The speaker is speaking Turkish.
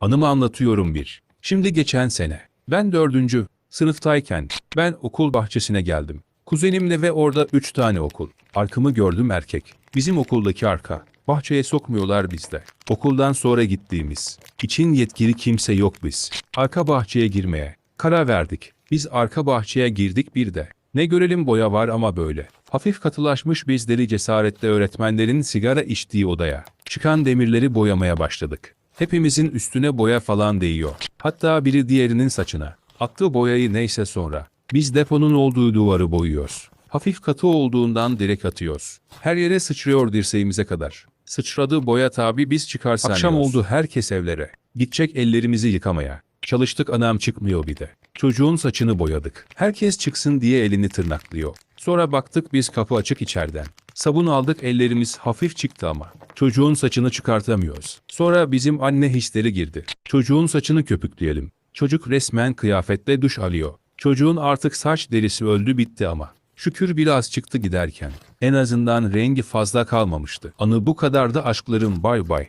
Anımı anlatıyorum bir. Şimdi geçen sene. Ben dördüncü sınıftayken ben okul bahçesine geldim. Kuzenimle ve orada üç tane okul. Arkamı gördüm erkek. Bizim okuldaki arka. Bahçeye sokmuyorlar bizde. Okuldan sonra gittiğimiz. için yetkili kimse yok biz. Arka bahçeye girmeye. Karar verdik. Biz arka bahçeye girdik bir de. Ne görelim boya var ama böyle. Hafif katılaşmış bizleri cesaretle öğretmenlerin sigara içtiği odaya. Çıkan demirleri boyamaya başladık. Hepimizin üstüne boya falan değiyor. Hatta biri diğerinin saçına. Attığı boyayı neyse sonra. Biz deponun olduğu duvarı boyuyoruz. Hafif katı olduğundan direkt atıyoruz. Her yere sıçrıyor dirseğimize kadar. Sıçradığı boya tabi biz çıkarsanıyoruz. Akşam oldu herkes evlere. Gidecek ellerimizi yıkamaya. Çalıştık anam çıkmıyor bir de. Çocuğun saçını boyadık. Herkes çıksın diye elini tırnaklıyor. Sonra baktık biz kapı açık içeriden. Sabun aldık ellerimiz hafif çıktı ama. Çocuğun saçını çıkartamıyoruz. Sonra bizim anne hisleri girdi. Çocuğun saçını köpükleyelim. Çocuk resmen kıyafetle duş alıyor. Çocuğun artık saç derisi öldü bitti ama. Şükür biraz çıktı giderken. En azından rengi fazla kalmamıştı. Anı bu kadar da aşklarım bay bay.